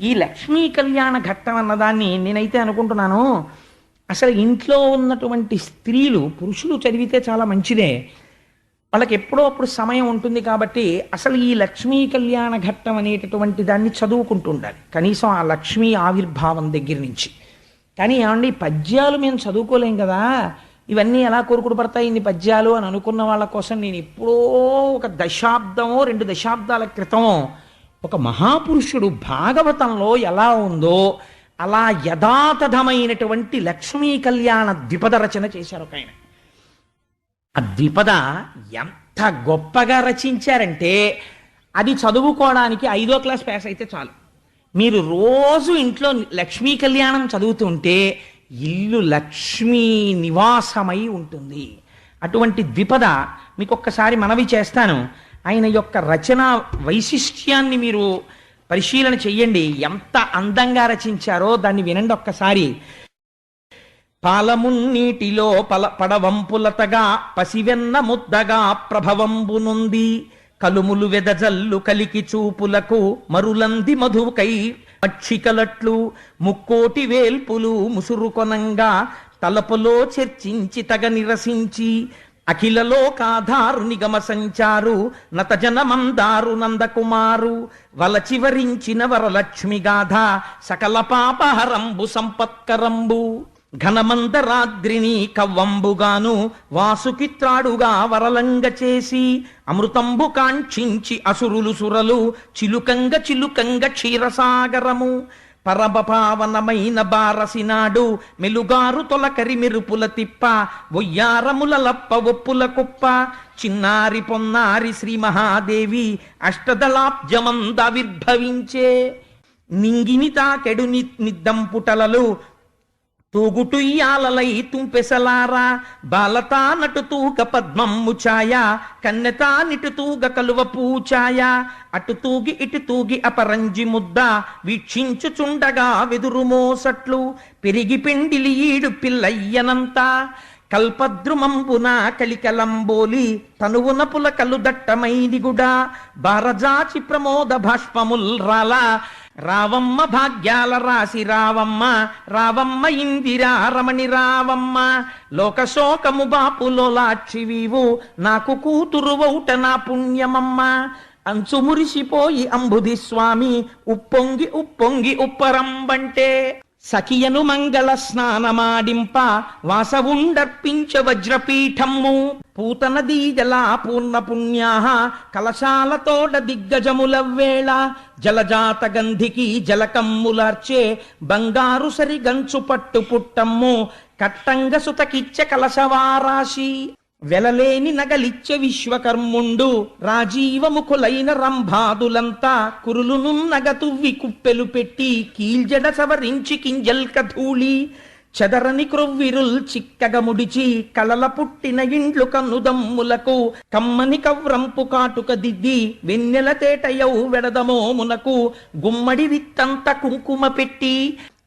ఈ లక్ష్మీ కళ్యాణ ఘట్టం అన్నదాన్ని నేనైతే అనుకుంటున్నాను. అసలు ఇంట్లో ఉన్నటువంటి స్త్రీలు పురుషులు చదివితే చాలా మంచిదే. వాళ్ళకి ఎప్పుడో అప్పుడు సమయం ఉంటుంది కాబట్టి అసలు ఈ లక్ష్మీ కళ్యాణ ఘట్టం అనేటటువంటి దాన్ని చదువుకుంటూ ఉండాలి కనీసం ఆ లక్ష్మీ ఆవిర్భావం దగ్గర నుంచి. కానీ ఏమండి పద్యాలు మేము చదువుకోలేం కదా. ఇవన్నీ ఎలా కోరుకుడు పడతాయి? ఇన్ని పద్యాలు అని అనుకున్న వాళ్ళ కోసం నేను ఎప్పుడో ఒక దశాబ్దమో రెండు దశాబ్దాల క్రితమో ఒక మహాపురుషుడు భాగవతంలో ఎలా ఉందో అలా యథాతథమైనటువంటి లక్ష్మీ కళ్యాణ ద్విపద రచన చేశారు ఒక ఆయన. ఆ ద్విపద ఎంత గొప్పగా రచించారంటే అది చదువుకోవడానికి ఐదో క్లాస్ పాస్ అయితే చాలు. మీరు రోజు ఇంట్లో లక్ష్మీ కళ్యాణం చదువుతుంటే ఇల్లు లక్ష్మీ నివాసమై ఉంటుంది. అటువంటి ద్విపద మీకు ఒక్కసారి మనవి చేస్తాను. ఆయన యొక్క రచనా వైశిష్ట్యాన్ని మీరు పరిశీలన చెయ్యండి. ఎంత అందంగా రచించారో దాన్ని వినండి ఒక్కసారి. పాలమున్నీటిలో పల పడవంపులతగా పసివెన్న ముద్దగా ప్రభవంబునుంది. కలుములు వెదజల్లు కలికి చూపులకు మరులంది మధుకై పక్షికలట్లు ముక్కోటి వేల్పులు ముసురుకొనంగా తలపులో చర్చించి తగ నిరసించి అఖిల లోకాధారు నిగమ సంచారు నత జనమందారు నందకుమారు వలచివరించిన వరలక్ష్మి గాథ సకల పాపహరంబు సంపత్కరంబు ఘనమందరాద్రిని కవ్వంబుగాను వాసుకిత్రాడుగా వరలంగ చేసి అమృతంబు కాంక్షించి అసురులు సురలు చిలుకంగ చిలుకంగ క్షీరసాగరము పరమపావనమైన బారసినాడు. మెలుగారు తొలకరి మెరుపుల తిప్ప ఒయ్యారముల లప్ప ఒప్పుల కుప్ప. చిన్నారి పొన్నారి శ్రీ మహాదేవి అష్టదళాబ్జమందావిర్భవించే. నింగిని తాకెడు నిద్దం పుటలలు తూగుటుయ్యాలలై తుంపెసలారా బాలతా నటుతూగ పద్మమ్ము ఛాయ కన్నెతా నిటుతూగ కలువ పూచాయ అటు తూగి ఇటు తూగి అపరంజి ముద్ద వీక్షించుచుండగా వెదురు మోసట్లు పెరిగి పిండిలి ఈడు పిల్లయ్యనంతా కల్పద్రుమంబున కలికలంబోలి తనువున పులకలు దట్టమైనిగుడా బారజాచి ప్రమోద భాష్పముల్ రాలా రావమ్మ భాగ్యాల రాశి రావమ్మ రావమ్మ ఇందిరా రమణి రావమ్మ. లోకశోకము బాపులో లాక్షివీవు నాకు కూతురు వౌట నా పుణ్యమమ్మ. అంచు మురిసిపోయి అంబుధి స్వామి ఉప్పొంగి ఉప్పొంగి ఉప్పరంబంటే. సఖియను మంగళ స్నానమాడింప వాసవుండర్పించ వజ్రపీఠమ్ము. పూతన దీజలా పూర్ణ పుణ్యా కలశాలతోడ దిగ్గజముల వేళ జలజాత గంధికి జలకమ్ములార్చే బంగారు సరిగంచు పట్టు పుట్టమ్ము కట్టంగ సుతకిచ్చ కలశవారాశి. వెలలేని నగలిచ్చ విశ్వకర్ముండు రాజీవముఖులైన రంభాదులంతా కురులును నగతువ్వి కుప్పెలు పెట్టి కీల్జడ సవరించి కింజల్క ధూళి చెదరని క్రొవ్విరుల్ చిక్కగ ముడిచి కలల పుట్టిన ఇండ్లు కన్నుదమ్ములకు కమ్మని కవ్రంపు కాటుక దిద్ది వెన్నెల తేటయౌ వెడదమో మునకు గుమ్మడి విత్తంత కుంకుమ పెట్టి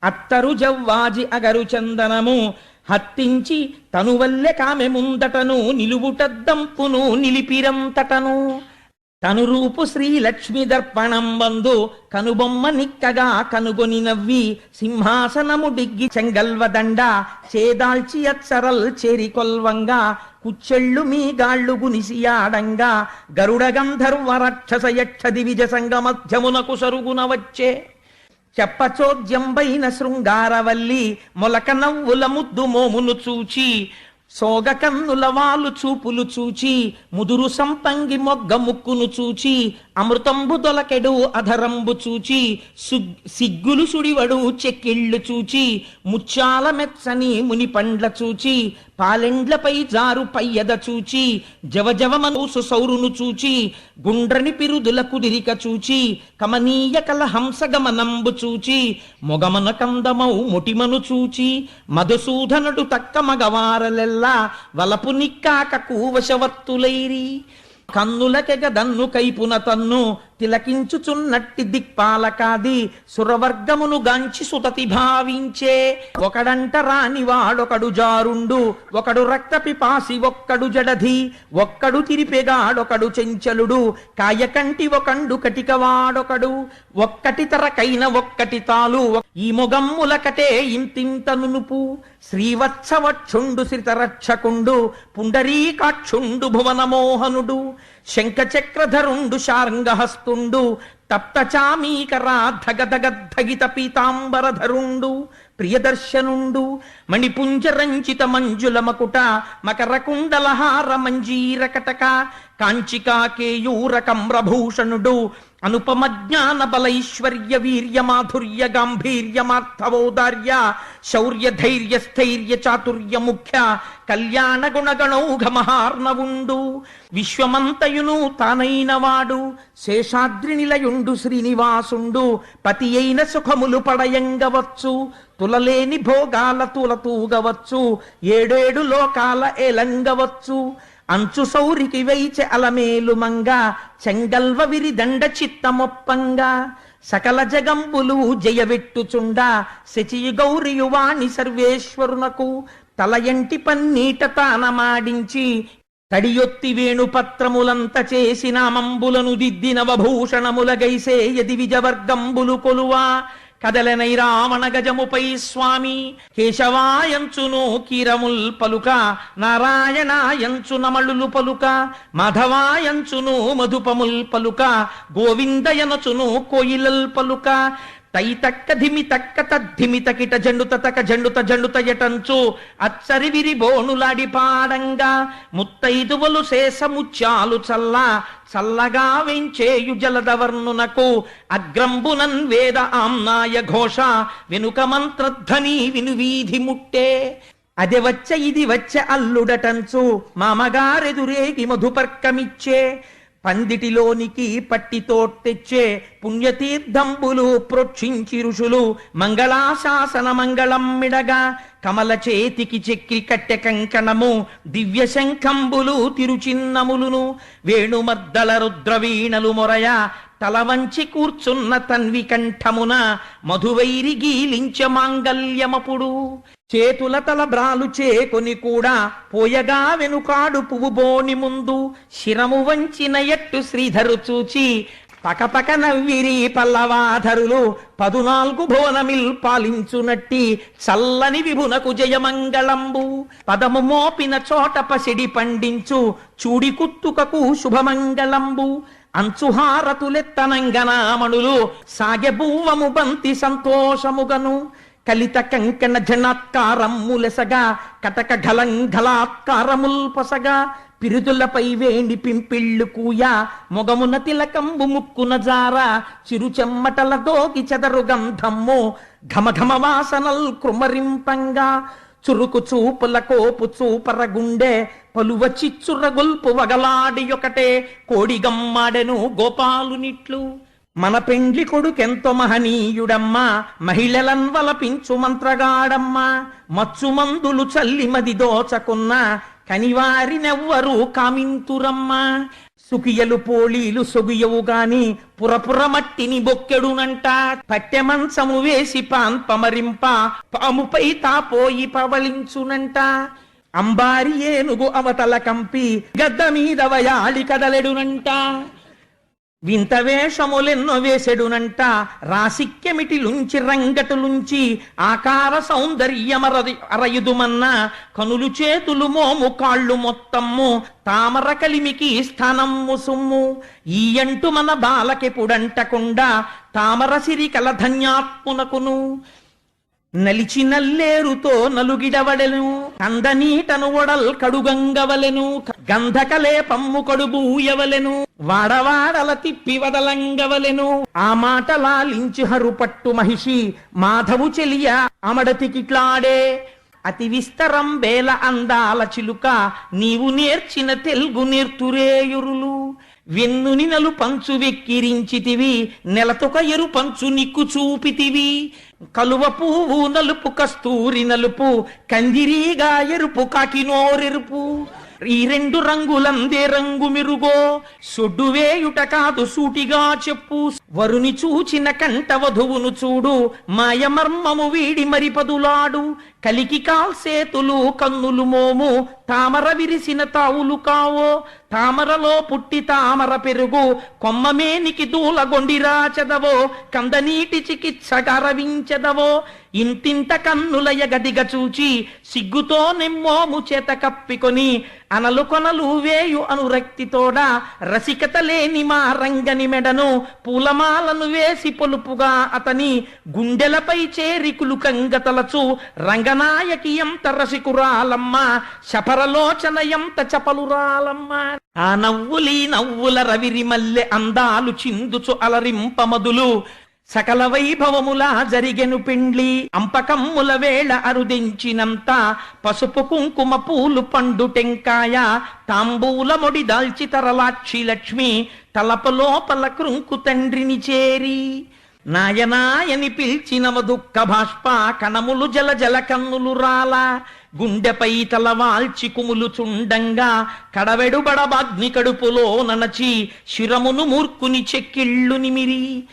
అత్తరు జవ్వాజి అగరు చందనము హత్తించి తనువల్లె కామె ముందటను నిలువుటద్దంపును నిలిపిరంతటను. తను రూపు శ్రీ లక్ష్మి దర్పణం వందు కనుబొమ్మ నిక్కగా కనుగొని నవ్వి సింహాసనము డిగ్గి చెంగల్వదండ చేదాల్చి అచ్చరల్ చేరి కొల్వంగా కుచ్చెళ్ళు మీ గాళ్ళు గునిసియాడంగా గరుడ గంధర్వ రక్షస యక్ష దివిజ సంగ మధ్యమునకు సరుగున వచ్చే. చెప్పచోద్యంబైన శృంగారవల్లి మొలక నవ్వుల ముద్దు మోమును చూచి సోగ కన్నుల చూపులు చూచి ముదురు సంపంగి మొగ్గ ముక్కును చూచి అమృతంబు దొలకెడు అధరంబు చూచి సుగ్- సిగ్గులు సుడివడు చెక్కిళ్ళు చూచి ముచ్చాల మెచ్చని ముని పండ్ల చూచి పాలెండ్లపై జారు పయ్యద చూచి జవజవమనూసు సౌరును చూచి గుండ్రని పిరుదుల కుదిరిక చూచి కమనీయ కల హంసగమనంబు చూచి మొగమన కందమౌ ముటిమను చూచి మధుసూధనుడు తక్క మగవారలెల్లా వలపు నిక్కాక కూవశవర్తులైరి. కన్నులకెగ దన్ను కైపున తన్ను తిలకించుచున్నట్టి దిక్పాలకాది సురవర్గమును గాంచి సుతతి భావించే. ఒకడంట రాని వాడొకడు జారుండు ఒకడు రక్తపిపాసి ఒక్కడు జడధి ఒక్కడు తిరిపెగాడొకడు చెంచలుడు కాయకంటి ఒకండు కటికవాడొకడు ఒక్కటి తరకైన ఒక్కటి తాలు ఈ మొగమ్ములకటే ఇంతింత నునుపు శ్రీవత్సవక్షుండు శ్రితరక్షకుండు పుండరీకాక్షుండు భువనమోహనుడు శంఖచక్రధరుండు శార్ంగహస్తుండు తప్తచామీకరా ధగధగద్ధగిత పీతాంబరధరుండు ప్రియదర్శనుండు. మణిపుంజరంచిత మంజుల మకుట మకర కుండలహార మంజీర కటక కాంచికాకేయూర కమ్రభూషణుడు అనుపమ జ్ఞాన బలైశ్వర్య వీర్య మాధుర్య గాంభీర్యమార్థవౌదార్య శౌర్య ధైర్య స్థైర్య చాతుర్య ముఖ్య కళ్యాణ గుణగణౌఘ మహార్ణవుండు విశ్వమంతయును తానైన వాడు శేషాద్రి శ్రీనివాసుండు పతి అయిన సుఖములు పడయంగవచ్చు తులలేని భోగాల తులతూగవచ్చు ఏడేడు లోకాల ఏలంగవచ్చు అంచు సౌరికి వైచె అలమేలు మంగ చెంగల్వ విరి దండ చిత్తమొప్పంగా. సకల జగంబులు జయవెట్టుచుండ శచియు గౌరియువాణి సర్వేశ్వరునకు. తల ఎంటి పన్నీట తానమాడించి తడియొత్తి వేణుపత్రములంత చేసిన మంబులను దిద్దిన యది విజవర్గంబులు కొలువా. కదలనై రావణ గజముపై స్వామి కేశవాయంచును కీరముల్ పలుక నారాయణాయంచు నమళులు పలుక మాధవాయంచును మధుపముల్ పలుక గోవిందయనచును కోయిలల్ పలుక తైతక్క ధిమి తక్క తద్ధిమి తకిట జండుత తక జండుత జండుత ఎటంచు అచ్చరి విరి బోనులాడి పాడంగా ముత్తైదువలు శేషముత్యాలు చల్ల చల్లగా వెంచేయు జలదవర్ణునకు అగ్రంబునన్ వేద ఆమ్నాయ ఘోష వెనుక మంత్రధ్వని వినువీధి ముట్టే. అది వచ్చ ఇది వచ్చ అల్లుడటంచు మామగారెదురేగి మధుపర్కమిచ్చే పందిటిలోనికి పట్టితో తెచ్చే పుణ్యతీర్థంబులు ప్రోక్షించి ఋషులు మంగళాశాసన మంగళం మిడగా కమల చేతికి చెక్కి కట్టె కంకణము దివ్య శంఖంబులు తిరుచిన్నములును వేణుమర్దల రుద్రవీణలు మొరయ తల వంచి కూర్చున్న తన్వి కంఠమున మధువైరి గీలించ మాంగల్యమపుడు. చేతుల తలబ్రాలు చేకొని కూడా పోయగా వెనుకాడు పువ్వు బోని ముందు శిరము వంచిన ఎట్టు శ్రీధరు చూచి పకపక నవ్విరి పల్లవాధరులు పదునాలుగు భువనమిల్ పాలించునట్టి చల్లని విభునకు జయమంగళంబు. పదము మోపిన చోట పసిడి పండించు చూడి కుత్తుకకు శుభమంగళంబు. అంచుహారతులెత్తనంగనామణులు సాగెబువ్వము బంతి సంతోషముగను. కలిత కంకణ జనాత్కారములెసగా కటక ఘలం ఘలాత్కారముల్ పొసగా పిరుదులపై వేణి పింపిళ్ళు కూయ మొగమున తిలకంబు ముక్కున జార చిరుచెమ్మటల దోగి చెదరు గంధమ్ము ఘమఘమ వాసనల్ కృమరింపంగా చురుకు చూపుల కోపు చూపర గుండె పలువ చిచ్చుర గొల్పు వగలాడి ఒకటే కోడిగమ్మాడెను గోపాలునిట్లు. మన పెండ్లి కొడుకెంతో మహనీయుడమ్మా మహిళలన్వలపించు మంత్రగాడమ్మా మచ్చుమందులు చల్లిమది దోచకున్న కనివారినెవ్వరూ కామింతురమ్మా. సుకియలు పోళీలు సొగియవు గాని పురపుర మట్టిని బొక్కెడునంట. పట్టెమంచము వేసి పాన్ పమరింప పాముపై తాపోయి పవళించునంట. అంబారి ఏనుగు అవతల కంపి గద్ద మీద వయాలి కదలెడునంట. వింత వేషములెన్నో వేసెడునంట రాసిక్యమిటిలుంచి రంగటులుంచి ఆకార సౌందర్యమరది అరయుదుమన్న కనులు చేతులు మోము కాళ్ళు మొత్తము తామర కలిమికి స్థానము సుమ్ము. ఈయంటు మన బాలకెపుడంటకుండా తామర సిరి కల నలిచినల్లేరుతో నలుగిడవడెను కందనీటను ఒడల్ కడుగంగవలెను. గంధకలే పమ్ము కడుబూయవలెను వాడవాడల తిప్పి వదలంగవలెను. ఆ మాట లాలించి హరుపట్టు మహిషి మాధవు చెలియ అమడతికిట్లాడే. అతి విస్తరం బేల అందాల చిలుక నీవు నేర్చిన తెలుగు నేర్తురేయురులు వెన్నుని నలు పంచు వెక్కిరించితివి నెలతొక ఎరు పంచు నిక్కు చూపితివి. కలువ పువ్వు నలుపు కస్తూరి నలుపు కందిరీగా ఎరుపు కాకినోరెరుపు. ఈ రెండు రంగులందే రంగు మిరుగో సొడ్డువేయుట కాదు సూటిగా చెప్పు. వరుని చూచిన కంట వధువును చూడు మాయమర్మము వీడి మరిపదులాడు కలికి కాల్సేతులు కన్నులు మోము తామర విరిసిన తావులు కావో తామరలో పుట్టి తామర పెరుగు కొమ్మమేనికి దూలగొండిరా చదవో కందనీటి చికిత్స గరవించదవో. ఇంతింత కన్నుల ఎగదిగ చూచి సిగ్గుతో నెమ్మోము చేత కప్పికొని అనలు కొనలు వేయు అనురక్తితోడ రసికత లేని మా రంగని మెడను పూలమాలను వేసి పొలుపుగా అతని గుండెలపై చేరి కంగతలచు రంగనాయకి ఎంత రసికురాలమ్మ శపరలోచన ఎంత చపలురాలమ్మ. ఆ నవ్వులి నవ్వుల రవిరి మల్లె అందాలు చిందుచు అలరింపమదులు. సకల వైభవములా జరిగెను పిండ్లి అంపకమ్ముల వేళ అరుదించినంత పసుపు కుంకుమ పూలు పండు టెంకాయ తాంబూల మొడి దాల్చి తరలాక్షి లక్ష్మి తలపలోపల కృంకు తండ్రిని చేరి. నాయనాయని పిలిచిన దుఃఖ బాష్ప కణములు జల జల కన్నులు రాల. గుండెపై తల వాల్చి కుములు చుండంగా కడవెడుబడబాగ్ని కడుపులో ననచి శిరమును మూర్ఖుని చెక్కిళ్ళు నిమిరి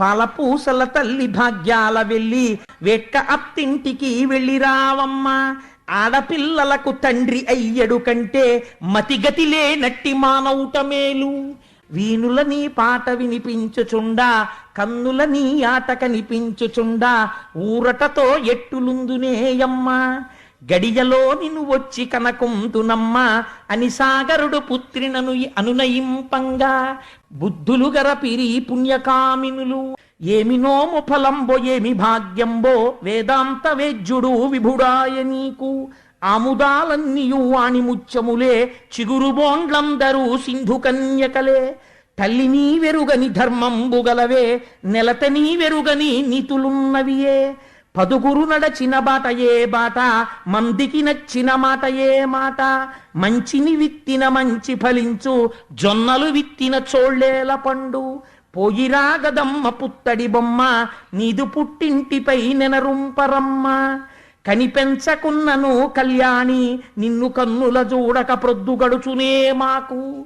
పాలపూసల తల్లి భాగ్యాల వెళ్ళి వెక్క అత్తింటికి వెళ్ళి రావమ్మ. ఆడపిల్లలకు తండ్రి అయ్యడు కంటే మతిగతిలే నట్టి మానవుట మేలు. వీణుల నీ పాట వినిపించుచుండా కన్నుల నీ ఆట కనిపించుచుండా ఊరటతో ఎట్టులుందునేయమ్మా గడియలో నిన్ను వచ్చి కనకుందునమ్మ అని సాగరుడు పుత్రినను అనునయింపంగా. బుద్ధులు గరపిరి పుణ్యకామినులు ఏమి నోము ఫలంబో ఏమి భాగ్యంబో వేదాంత వేద్యుడు విభుడాయ నీకు. ఆముదాలన్నీయు వాణి ముత్యములే చిగురు బోండ్లందరూ సింధు కన్యకలే తల్లి నీ వెరుగని ధర్మంబు నెలత నీ వెరుగని నీతులున్నవియే. పదుగురు నడచిన బాట ఏ బాట మందికి నచ్చిన మాట ఏ మాట. మంచిని విత్తిన మంచి ఫలించు జొన్నలు విత్తిన చోళ్ళేల పండు. పోయిరాగదమ్మ పుత్తడి బొమ్మ నీదు పుట్టింటిపై నెనరుంపరమ్మ. కనిపెంచకున్నను కళ్యాణి నిన్ను కన్నుల చూడక ప్రొద్దు గడుచునే మాకు.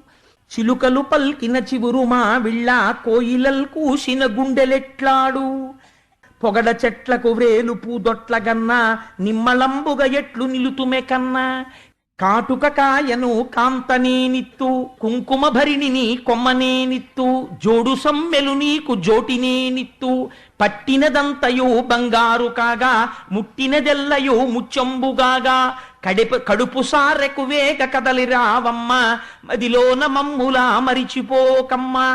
చిలుకలు పల్కిన చివురుమా విళ్ళ కోయిలల్ కూసిన గుండెలెట్లాడు. పొగడ చెట్లకు వ్రేలు పూదొట్ల గన్నా నిమ్మలంబుగ ఎట్లు నిలుతుమె కన్నా. కాటుక కాయను కాంతనేనిత్తు కుంకుమ భరిణిని కొమ్మనేనిత్తు జోడు సమ్మెలు నీకు జోటినేనిత్తు పట్టినదంతయు బంగారు కాగా ముట్టినదెల్లయు ముచ్చంబుగాగా కడిపు కడుపు సారెకు వేగ కదలి రావమ్మ మదిలోన మమ్ములా మరిచిపోకమ్మా.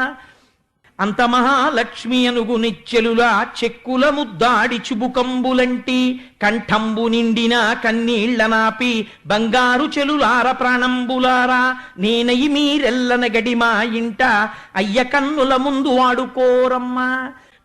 అంత మహాలక్ష్మి అనుగు నిచ్చెలులా చెక్కుల ముద్దాడి చుబుకంబులంటి కంఠంబు నిండిన కన్నీళ్ళ నాపి బంగారు చెలులార ప్రాణంబులారా నేనై మీరెల్లన గడి మా ఇంట అయ్య కన్నుల ముందు వాడుకోరమ్మా.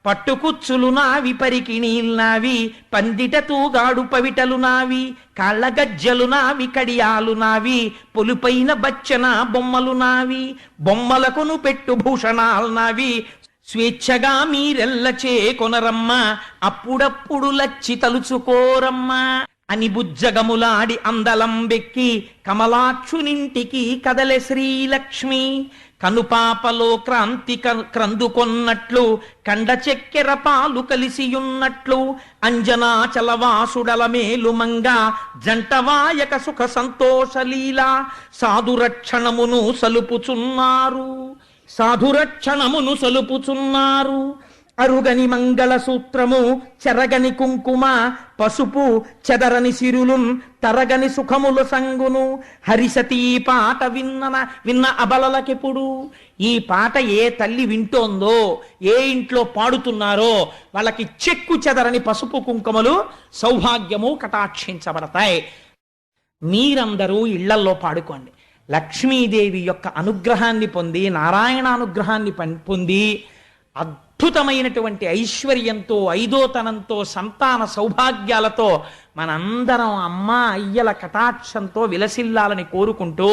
పట్టుకుచ్చులు నావి పరికిణీల్ నావి పందిట తూగాడు పవిటలు నావి కాళ్ళ గజ్జలు నావి కడియాలు నావి పొలుపైన బచ్చన బొమ్మలు నావి బొమ్మలకును పెట్టు భూషణాలు నావి. స్వేచ్ఛగా మీరెల్లచే కొనరమ్మ అప్పుడప్పుడు లచ్చి తలుచుకోరమ్మా. అని బుజ్జగములాడి అందలం బెక్కి కమలాక్షునింటికి కదలె శ్రీలక్ష్మి. కనుపాపలో క్రాంతి క్రందుకొన్నట్లు కండ చెక్కెర పాలు కలిసియున్నట్లు అంజనాచలవాసుడల మేలుమంగ జంటవాయక సుఖ సంతోషలీల సాధురక్షణమును సలుపుచున్నారు. సాధురక్షణమును సలుపుచున్నారు. అరుగని మంగళ సూత్రము చెరగని కుంకుమ పసుపు చెదరని సిరులున్ తరగని సుఖముల సంగును. హరిసతీ పాట విన్నన విన్న అబలలకెప్పుడు? ఈ పాట ఏ తల్లి వింటోందో ఏ ఇంట్లో పాడుతున్నారో వాళ్ళకి చెక్కు చెదరని పసుపు కుంకుమలు సౌభాగ్యము కటాక్షించబడతాయి. మీరందరూ ఇళ్ళల్లో పాడుకోండి. లక్ష్మీదేవి యొక్క అనుగ్రహాన్ని పొంది నారాయణ అనుగ్రహాన్ని పొంది పొంది అద్భుతమైనటువంటి ఐశ్వర్యంతో ఐదోతనంతో సంతాన సౌభాగ్యాలతో మనందరం అమ్మ అయ్యల కటాక్షంతో విలసిల్లాలని కోరుకుంటూ